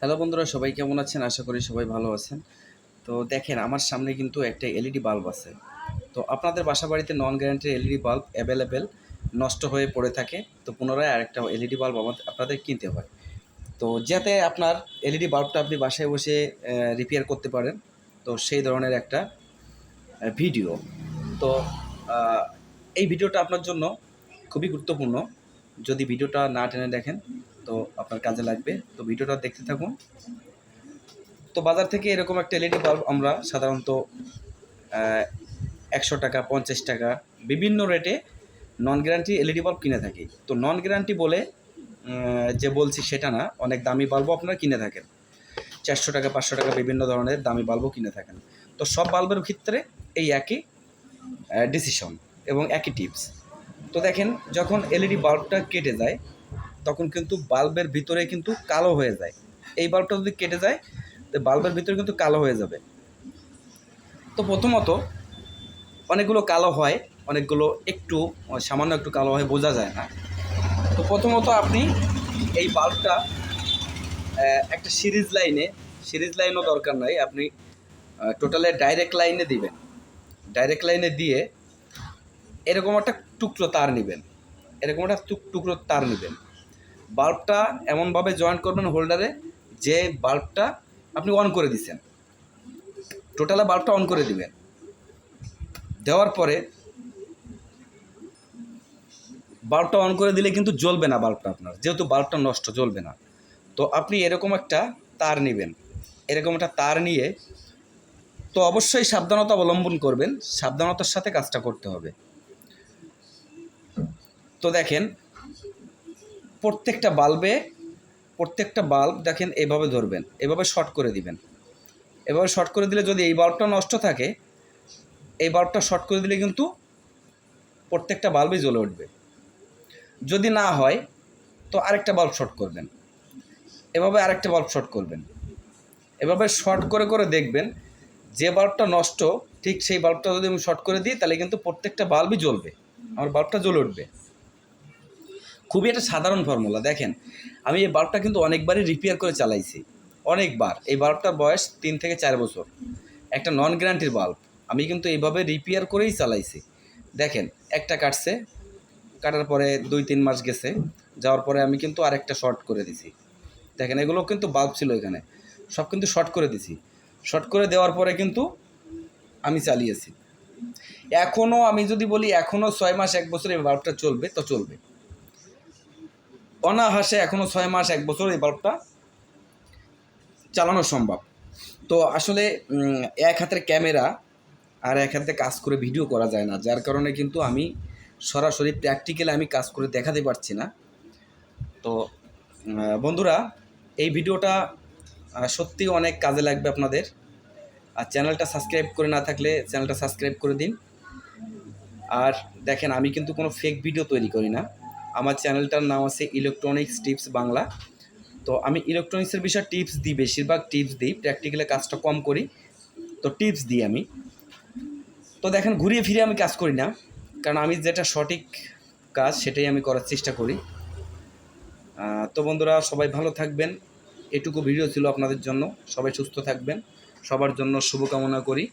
Hello বন্ধুরা, সবাই কেমন আছেন? আশা করি সবাই ভালো আছেন। তো দেখেন, আমার সামনে কিন্তু একটা এলইডি বাল্ব আছে। তো আপনাদের বাসা বাড়িতে non guarantee LED bulb available নষ্ট হয়ে পড়ে থাকে, তো পুনরায় আরেকটা এলইডি বাল্ব আমাদের আপনাদের কিনতে হয়। তো যাতে আপনার এলইডি বাল্বটা আপনি বাসায় বসে রিপেয়ার করতে পারেন, তো সেই ধরনের একটা ভিডিও তো এই ভিডিওটা আপনার জন্য খুবই গুরুত্বপূর্ণ। যদি ভিডিওটা না টেনে দেখেন তো আপনার কাজে লাগবে। তো ভিডিওটা দেখতে থাকুন। তো বাজার থেকে এরকম একটা এলইডি বাল্ব আমরা সাধারণত একশো টাকা, পঞ্চাশ টাকা বিভিন্ন রেটে নন গ্যারান্টি এলইডি বাল্ব কিনে থাকি। তো নন গ্যারান্টি বলে যে বলছি সেটা না, অনেক দামি বাল্বও আপনারা কিনে থাকেন। চারশো টাকা, পাঁচশো টাকা বিভিন্ন ধরনের দামি বাল্বও কিনে থাকেন। তো সব বাল্বের ক্ষেত্রে এই একই ডিসিশন এবং একই টিপস তো দেখেন, যখন এলইডি বাল্বটা কেটে যায় তখন কিন্তু বাল্বের ভিতরে কিন্তু কালো হয়ে যায়। এই বাল্বটা যদি কেটে যায়, তো বাল্বের ভিতরে কিন্তু কালো হয়ে যাবে। তো প্রথমত, অনেকগুলো কালো হয়, অনেকগুলো একটু, সামান্য একটু কালো হয় বোঝা যায় না। তো প্রথমত আপনি এই বাল্বটা একটা সিরিজ লাইনে, সিরিজ লাইনও দরকার নাই, আপনি টোটালে ডাইরেক্ট লাইনে দিবেন। ডাইরেক্ট লাইনে দিয়ে এরকম একটা টুকরো তার নেবেন। এরকম একটা টুক- টুকরো তার নেবেন। বাল্বটা এমনভাবে জয়েন্ট করবেন হোল্ডারে যে বাল্বটা আপনি অন করে দিচ্ছেন টোটালে বাল্বটা অন করে দিবেন। দেওয়ার পরে বাল্বটা অন করে দিলে কিন্তু জ্বলবে না বাল্বটা আপনার, যেহেতু বাল্বটা নষ্ট, জ্বলবে না। তো আপনি এরকম একটা তার নেবেন। এরকম একটা তার নিয়ে তো অবশ্যই সাবধানতা অবলম্বন করবেন, সাবধানতার সাথে কাজটা করতে হবে। তো দেখেন প্রত্যেকটা বাল্বে, প্রত্যেকটা বাল্ব দেখেন এভাবে ধরবেন, এভাবে শর্ট করে দিবেন। এভাবে শর্ট করে দিলে যদি এই বাল্বটা নষ্ট থাকে, এই বাল্বটা শর্ট করে দিলে কিন্তু প্রত্যেকটা বাল্বই জ্বলে উঠবে। যদি না হয়, তো আরেকটা বাল্ব শর্ট করবেন। এভাবে আরেকটা বাল্ব শর্ট করবেন। এভাবে শর্ট করে করে দেখবেন যে বাল্বটা নষ্ট, ঠিক সেই বাল্বটা যদি আমি শর্ট করে দিই, তাহলে কিন্তু প্রত্যেকটা বাল্বই জ্বলবে। আমার বাল্বটা জ্বলে উঠবে। খুবই একটা সাধারণ ফর্মুলা দেখেন। আমি এই বাল্বটা কিন্তু অনেকবারই রিপেয়ার করে চালাইছি, অনেকবার। এই বাল্বটার বয়স তিন থেকে চার বছর। একটা নন গ্যারান্টির বাল্ব আমি কিন্তু এইভাবে রিপেয়ার করেই চালাইছি। দেখেন, একটা কাটছে, কাটার পরে দুই, তিন মাস গেছে, যাওয়ার পরে আমি কিন্তু আরেকটা শর্ট করে দিছি। দেখেন এগুলো কিন্তু বাল্ব ছিল এখানে। সব কিন্তু শর্ট করে দিছি। শর্ট করে দেওয়ার পরে কিন্তু আমি চালিয়েছি। এখনও আমি যদি বলি এখনও ছয় মাস, এক বছর এই বাল্বটা চলবে, তো চলবে। অনাহাসে এখনও ছয় মাস, এক বছর এই বাল্বটা চালানো সম্ভব। তো আসলে এক হাতের ক্যামেরা আর এক হাতে কাজ করে ভিডিও করা যায় না। যার কারণে কিন্তু আমি সরাসরি প্র্যাকটিক্যালি আমি কাজ করে দেখাতে পারছি না। তো বন্ধুরা, এই ভিডিওটা সত্যি অনেক কাজে লাগবে আপনাদের। আর চ্যানেলটা সাবস্ক্রাইব করে না থাকলে চ্যানেলটা সাবস্ক্রাইব করে দিন। আর দেখেন, আমি কিন্তু কোনো ফেক ভিডিও তৈরি করি না। আমার চ্যানেলটার নাম আছে ইলেকট্রনিক্স টিপস বাংলা তো আমি ইলেকট্রনিক্সের বিষয়ে টিপস দিই, বেশিরভাগ টিপস দিই প্র্যাকটিক্যালে কাজটা কম করি। তো টিপস দিই আমি। তো দেখেন, ঘুরিয়ে ফিরে আমি কাজ করি না। কারণ আমি যেটা সঠিক কাজ, সেটাই আমি করার চেষ্টা করি। তো বন্ধুরা, সবাই ভালো থাকবেন। এটুকু ভিডিও ছিল আপনাদের জন্য। সবাই সুস্থ থাকবেন। সবার জন্য শুভকামনা করি।